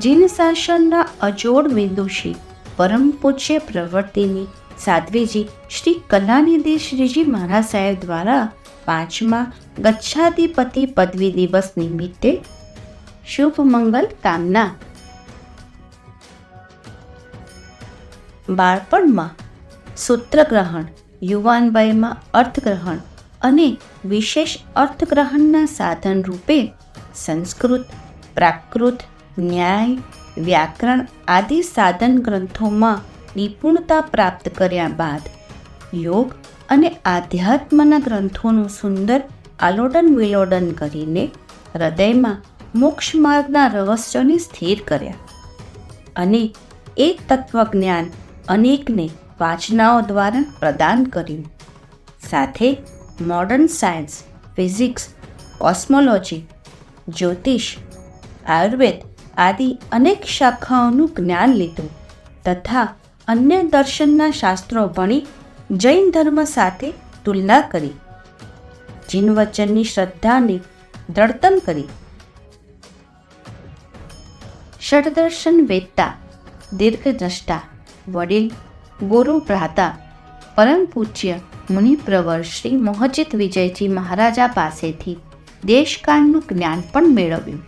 જીન શાસનના અજોડ વિદુષી પરમ પૂજ્ય પ્રવર્તિની સાધ્વીજી શ્રી કલાનિધિ શ્રીજી મહારાજ સાહેબ દ્વારા પાંચમા ગચ્છાધિપતિ પદવી દિવસ નિમિત્તે શુભ મંગલ કામના. બાળપણમાં સૂત્રગ્રહણ યુવાન વયમાં અર્થગ્રહણ અને વિશેષ અર્થગ્રહણના સાધન રૂપે સંસ્કૃત, પ્રાકૃત ન્યાય, વ્યાકરણ આદિ સાધન ગ્રંથોમાં નિપુણતા પ્રાપ્ત કર્યા બાદ યોગ અને આધ્યાત્મના ગ્રંથોનું સુંદર આલોડન વિલોડન કરીને હૃદયમાં મોક્ષ માર્ગના રહસ્યોને સ્થિર કર્યા. અને એ તત્વજ્ઞાન અનેકને વાચનાઓ દ્વારા પ્રદાન કર્યું. સાથે મોડર્ન સાયન્સ ફિઝિક્સ કોસ્મોલોજી જ્યોતિષ, આયુર્વેદ આદિ અનેક શાખાઓનું જ્ઞાન લીધું. તથા અન્ય દર્શનના શાસ્ત્રો ભણી જૈન ધર્મ સાથે તુલના કરી. જીન વચનની શ્રદ્ધાને દળતન કરી. ષડદર્શન વેદતા, દીર્ઘદ્રષ્ટા, વડીલ, ગુરુ ભ્રાતા, પરમ પૂજ્ય, મુનિપ્રવર શ્રી મોહજીત વિજયજી મહારાજા પાસેથી દેશકાળનું જ્ઞાન પણ મેળવ્યું.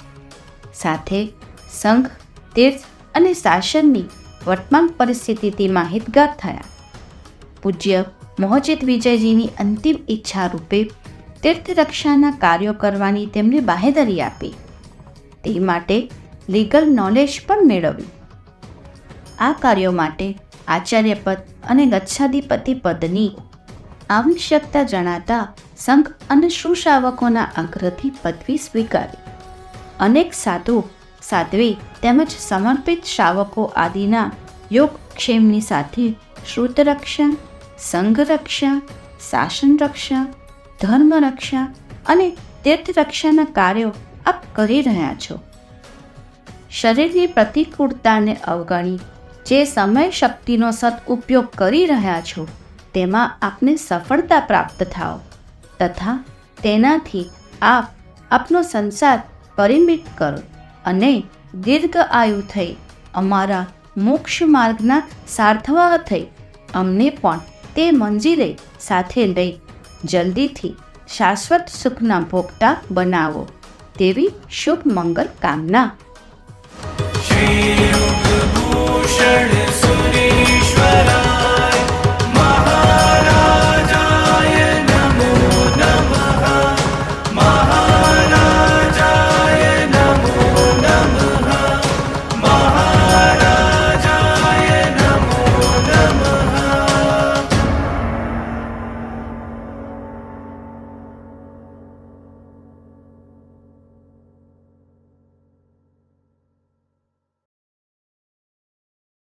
સાથે સંઘ, તીર્થ અને શાસનની વર્તમાન પરિસ્થિતિથી માહિતગાર થયા. પૂજ્ય મોહચિત વિજયજીની અંતિમ ઈચ્છા રૂપે તીર્થરક્ષાના કાર્યો કરવાની તેમને બાહેધરી આપી. તે માટે લીગલ નોલેજ પણ મેળવ્યું. આ કાર્યો માટે આચાર્યપદ અને ગચ્છાધિપતિ પદની આવશ્યકતા જણાતા સંઘ અને સુશાવકોના આગ્રહથી પદવી સ્વીકારી. અનેક સાધુ સાધ્વી તેમજ સમર્પિત શાવકો આદિના યોગક્ષેમની સાથે શ્રુતરક્ષા, સંઘરક્ષા શાસન રક્ષા ધર્મ અને તીર્થરક્ષાના કાર્યો આપ કરી રહ્યા છો. શરીરની પ્રતિકૂળતાને અવગણી જે સમય શક્તિનો સદઉપયોગ કરી રહ્યા છો તેમાં આપને સફળતા પ્રાપ્ત થાઓ તથા તેનાથી આપ આપનો સંસાર પરિમિત કરો. અને દીર્ઘઆયુ થઈ. અમારા મોક્ષ માર્ગના સાર્થવા થઈ. અમને પણ તે મંજીરે સાથે લઈ જલ્દીથી શાશ્વત સુખના ભોગતા બનાવો. તેવી શુભ મંગલ કામના. શ્રી